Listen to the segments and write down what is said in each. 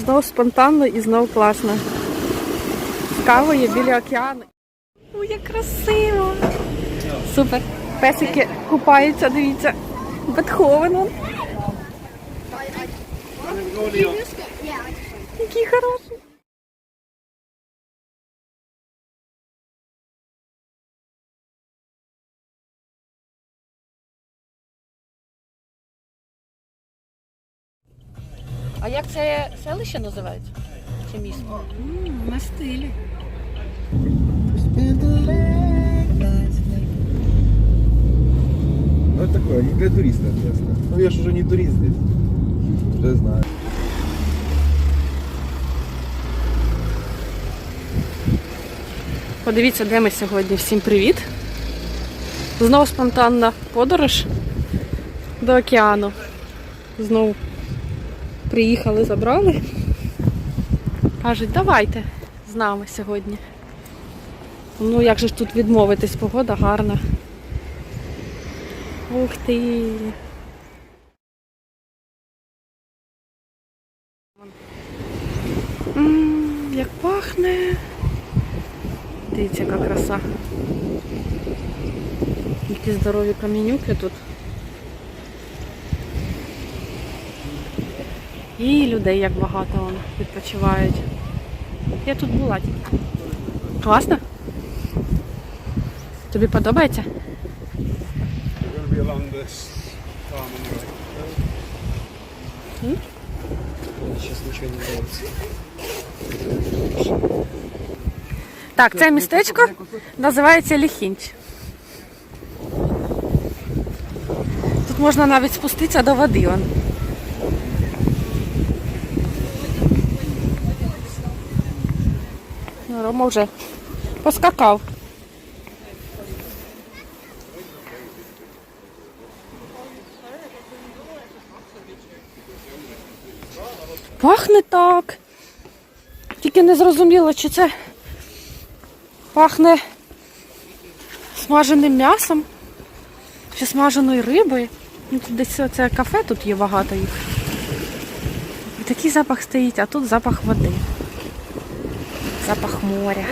Знову спонтанно і знову класно. Кава кавою біля океану. Ой, як красиво! Супер. Песики купаються, дивіться. Бетховен. Який хороший. А як це селище називається? Чи місто? На стилі. Ну это такое, не для туристов место. Ну я же уже не турист здесь. Уже знаю. Подивіться, де ми сьогодні. Всім привіт. Знову спонтанна подорож до океану. Знову приїхали, забрали. Кажуть, давайте з нами сьогодні. Ну, як же ж тут відмовитись, погода гарна. Ух ти. Як пахне. Дивіться, яка краса. Які здорові камінюки тут. І людей як багато відпочивають. Я тут була тільки. Класно? Тобі подобається? Так, це містечко називається Ліхінч. Тут можна навіть спуститися до води. Вон. Рома вже поскакав. Пахне так. Тільки не зрозуміло, чи це пахне смаженим м'ясом чи смаженою рибою. Ну, десь це кафе, тут є багато їх. І такий запах стоїть, а тут запах води. Запах моря.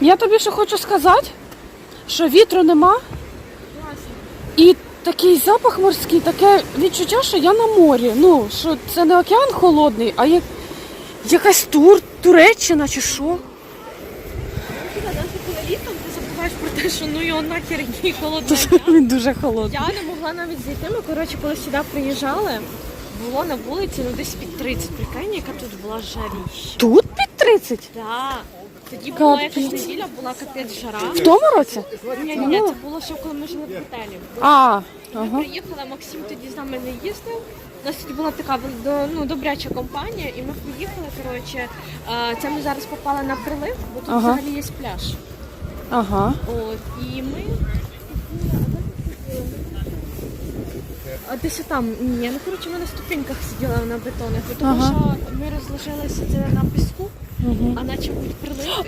Я тобі ще хочу сказати, що вітру нема. І такий запах морський, таке відчуття, що я на морі. Ну, що це не океан холодний, а як якась тур, Туреччина чи що. Літом ти забуваєш про те, що ну його нахер який холодний. Він дуже холодний. Я не могла навіть зайти. Ми коротше, коли сюди приїжджали, було на вулиці ну десь під 30. Прикинь, яка тут була жаріща. Тут під 30? Да. Тоді була якась неділя, була капець жара. В тому році? Ні, ні, ні, це було ще коли ми жили в готелі. А, Ми ага. приїхали, Максим тоді з нами не їздив. У нас тоді була така ну, добряча компанія, і ми поїхали. Коротше, Е, це ми зараз попали на прилив, бо тут Ага. взагалі є пляж. Ага. От, і ми. А десь там, ні, ну коротше, ми на ступеньках сиділи на бетонах, тому Ага. що ми розложилися це на піску, Угу. а наче будь прилив,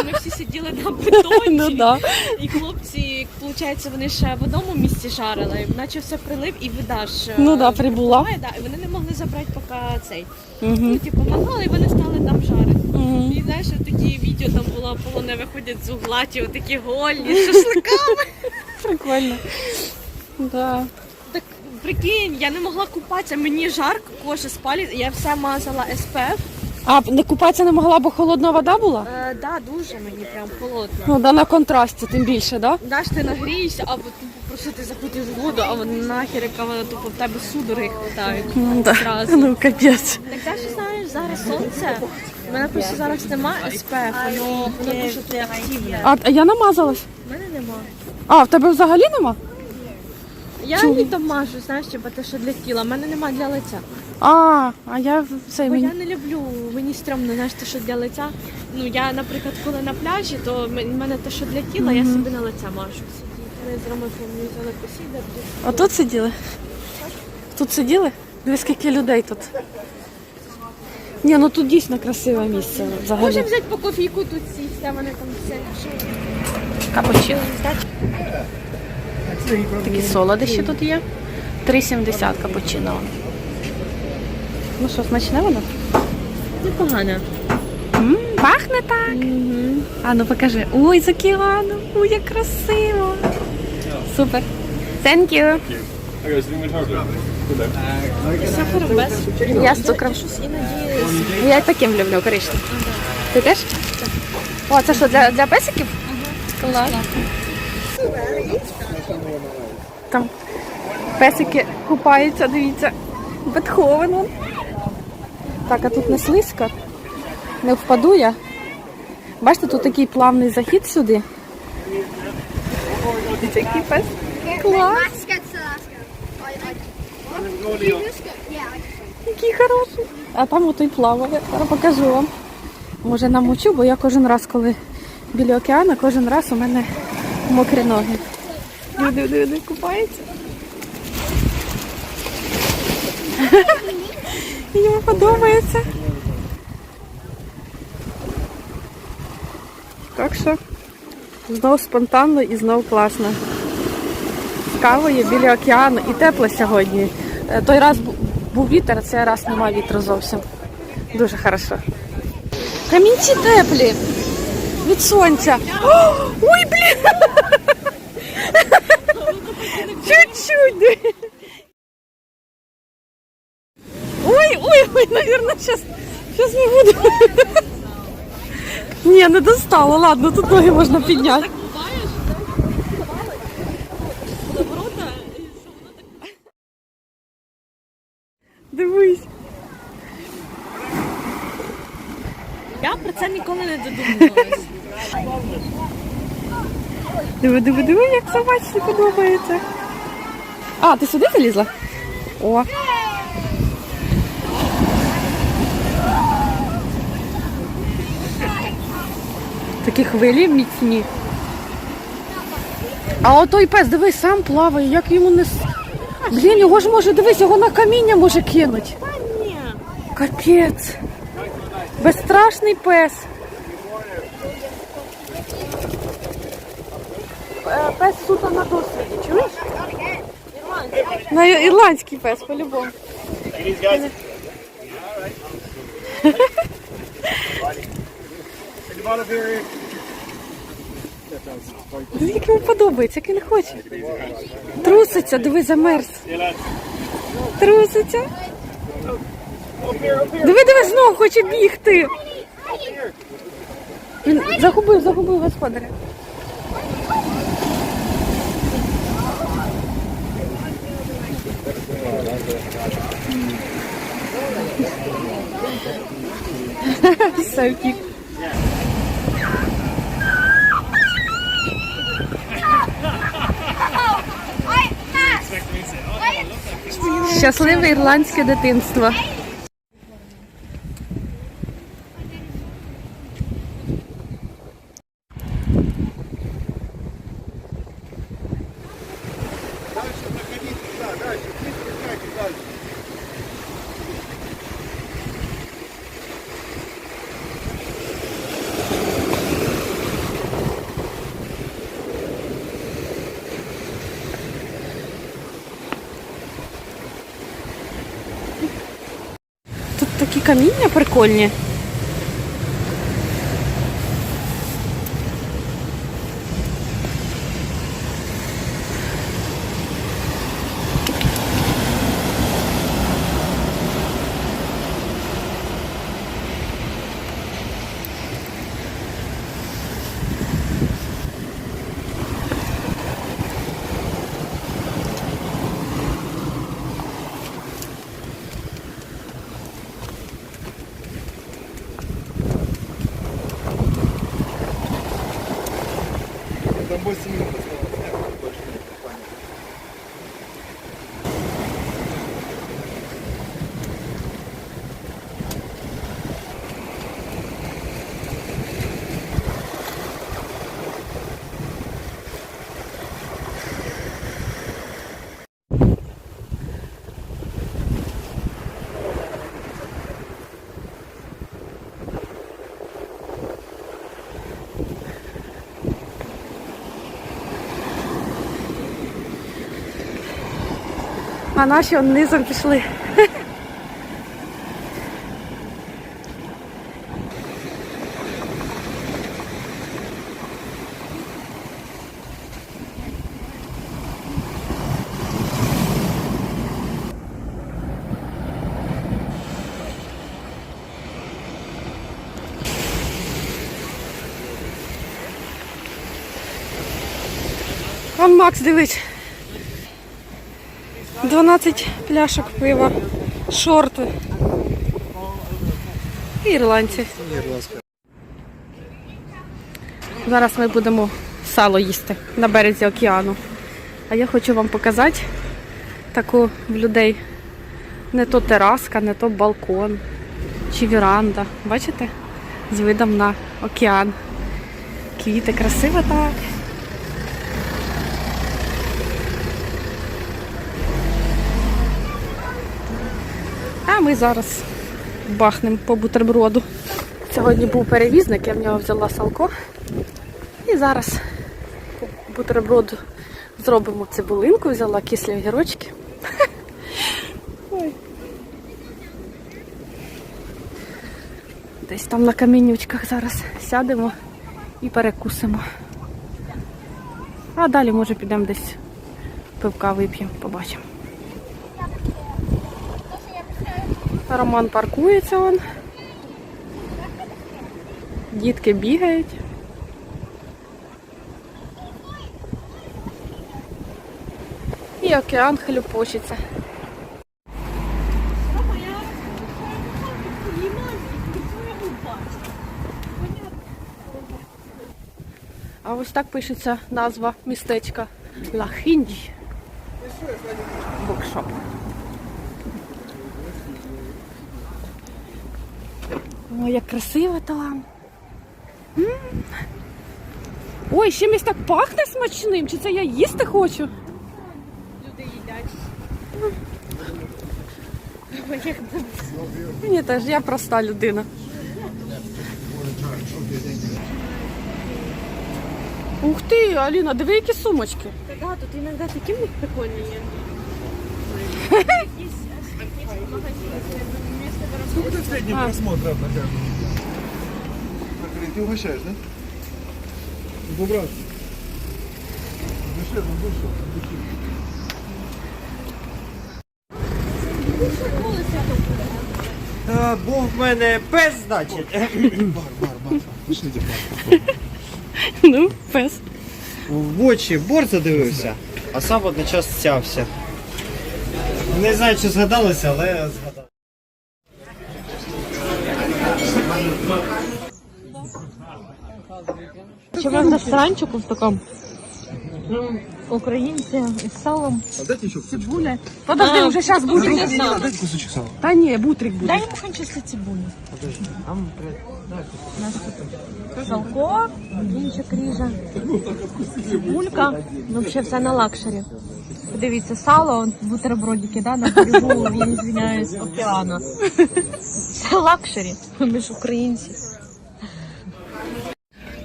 і ми всі сиділи на бетоні. Ну да. І хлопці, виходить, вони ще в одному місці жарили, наче все прилив і вода ж. Ну е, да, прибула. прибуває, Да, і вони не могли забрати поки цей. Угу. Ну, типу, помагали, і вони стали там жарити. Угу. І знаєш, такі відео там було, полоне виходять з угла, ті отакі голі, з шашликами. Прикольно. Да. Так прикинь, я не могла купатися, мені жарко, кожа спалить, я все мазала СПФ. А не купатися не могла, бо холодна вода була? Е, да, дуже мені прям холодно. Ну, да, на контрасті, тим більше, да? Даш ти нагрієшся, або тупо просто ти заходиш в воду, а вона нахер, яка вона тупо в тебе судороги хватають. Ну, да. Зразу. ну капець. Так теж знаєш, зараз сонце. У мене просто зараз нема СПФ, воно, воно дуже активне. А, а я намазалась. У мене нема. А, в тебе взагалі нема? Я Чому? літом мажу, знаєш, типа те, що для тіла. У мене немає для лиця. А, а я цей Бо мені. я не люблю, мені стрьомно, знаєш, те, що для лиця. Ну я, наприклад, коли на пляжі, то в мене те, що для тіла, я собі на лице мажу. Ми з Ромиком взяли посідати. А тут сиділи? Тут сиділи? Диви, скільки людей тут. Ні, ну тут дійсно красиве місце Може взагалі. взяти по кофійку тут сісти, а вони там все. Що? Капучино. Такі солодощі тут є. 3,70 капучино. Ну що, смачне воно? Непогано. М, Пахне так. А ну покажи. Ой, з океаном. Ой, як красиво. Супер. Thank you. Okay, so we Сахар без. Я з цукром. Іноді. Я таким люблю коричневим. Ти теж? О, це що, для, для песиків? Клас. Там песики купаються, дивіться. Бетховен. Так, а тут не слизько. Не впаду я. Бачите, тут такий плавний захід сюди. Дивіться, який пес. Клас. Який хороший. А там ото й плаває. Зараз покажу вам. Може намочу, бо я кожен раз, коли біля океану, кожен раз у мене мокрі ноги. Диви, диви, диви, купається. Йому подобається. Так що знов спонтанно і знов класно. З кавою біля океану і тепло сьогодні. Е, Той раз був вітер, а цей раз немає вітру зовсім. Дуже хорошо. Камінці теплі. Від сонця. Ой, блін! Чуть-чуть. Ой, ой, ой, наверное, сейчас, сейчас не буду. Не, не достала. ладно, тут ноги можна підняти. Дивись. Я про це ніколи не додумувалась. Диви, диви, диви, як собачці подобається. А, ти сюди залізла? О. Такі хвилі міцні. А отой пес, дивись, сам плаває, як йому не. Блін, його ж може, дивись, його на каміння може кинуть. Капець. Безстрашний пес. Е, Пес суто на досвіді, чуєш? На ірландський пес, по-любому. Як йому подобається, як він хоче. Труситься, диви, замерз. Труситься. Диви, диви, знов хоче бігти. Він загубив, загубив господаря. Все втік. Щасливе ірландське дитинство. Тут такі каміння прикольні. А наші он низом пішли. Вон Макс, дивись. 12 пляшок пива, шорти. І ірландці. Зараз ми будемо сало їсти на березі океану. А я хочу вам показати таку в людей не то тераска, не то балкон чи віранда. Бачите? З видом на океан. Квіти красиво так. Ми зараз бахнемо по бутерброду. Сьогодні був перевізник, я в нього взяла салко. І зараз по бутерброду зробимо цибулинку, взяла кислі огірочки. Десь там на камінючках зараз сядемо і перекусимо. А далі, може, підемо десь пивка вип'ємо, побачимо. Роман паркується он. Дітки бігають. І океан хлюпочеться. А ось так пишеться назва містечка Лахінді. Букшоп. Ой, як красиво там. М. Ой, ще місць так пахне смачним. Чи це я їсти хочу? Люди їдять. Мені теж, я проста людина. Ух ти, Аліна, диви, які сумочки. Та да, тут іноді такі в них прикольні є. Сколько ты в среднем А. просмотров на каждом? Ты угощаешь, да? Ну, брат. Дыши, ну, дыши, дыши. Та, був в мене пес, значить. Бар, бар, бар. Пошлите, бар. Ну, пес. В очі борт задивився, а сам водночас стявся. Не знаю, чи згадалося, але згадав. Чи ми в ресторанчику в такому? Українці із салом. А дайте еще кусочек. Цибуля. Подожди, вже зараз бутрик. Не, не, дайте кусочек сала. Та ні, бутрик буде. Дай йому кончисти цибулю. Наш тут салко, кінчик ріжа, цибулька. Ну, взагалі все на лакшері. Дивіться, сало, он, бутербродики, да, на берегу, він звиняюсь, океану. Це лакшері. Ми ж українці.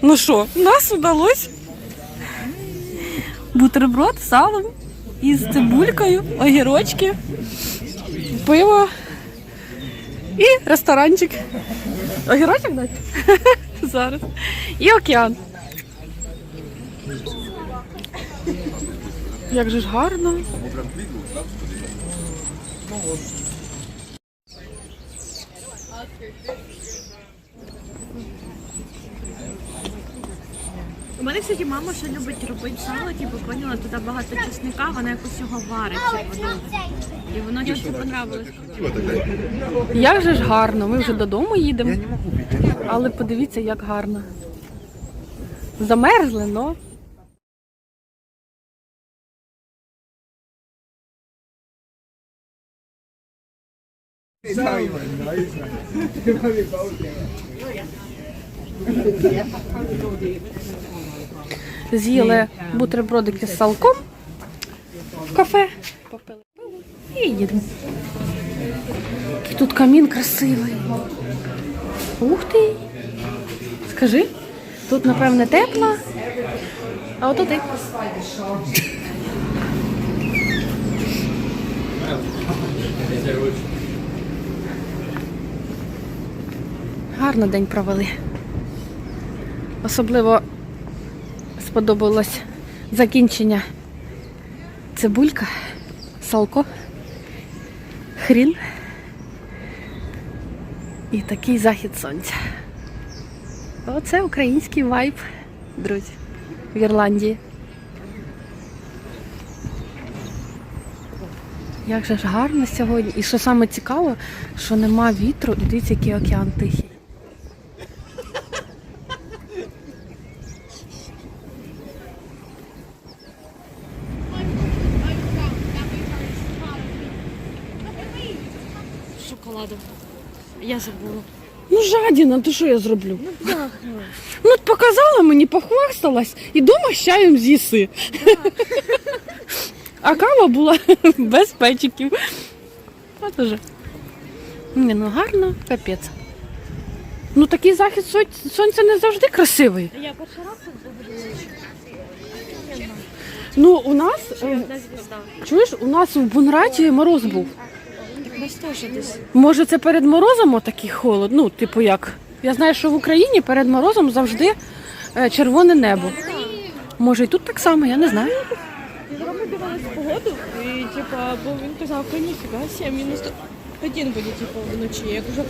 Ну що, нас удалось бутерброд з салом із цибулькою, огірочки, пиво і ресторанчик. Огірочок дати? Зараз. І океан. Як же ж гарно. У мене, кстати, мама ще любить робити сало, типу, поняла, туди багато чесника, вона якось його варить, типу, довго. І воно їй це понравилось. Як же ж гарно. Ми вже додому їдемо. Але подивіться, як гарно. Замерзли, но. З'їли бутербродики з салком в кафе. Попили і їдемо. Тут камін красивий. Ух ти! Скажи, тут, напевне, тепло, а от ти. Гарно день провели. Особливо сподобалось закінчення цибулька, салко, хрін і такий захід сонця. Оце український вайб, друзі, в Ірландії. Як же ж гарно сьогодні. І що саме цікаво, що нема вітру, і дивіться, який океан тихий. Я забула. Ну, жадіна, то що я зроблю? Ну, от показала мені, похвасталась, і дома з чаєм з'їси. А кава була без печиків. От уже. Ні, ну гарно, капець. Ну такий захід сонця- сонця не завжди красивий. Я перший раз тут Ну, у нас, е, одна звізда. чуєш, у нас в Бунраті мороз був. Теж десь. Може, це перед морозом отакий холод? Ну, типу як? Я знаю, що в Україні перед морозом завжди е, червоне небо. Може, і тут так само, я не знаю. Ми дивилися погоду, і типа, бо він казав, коні ніфіга сі, мінус один буде, типу, вночі. Як вже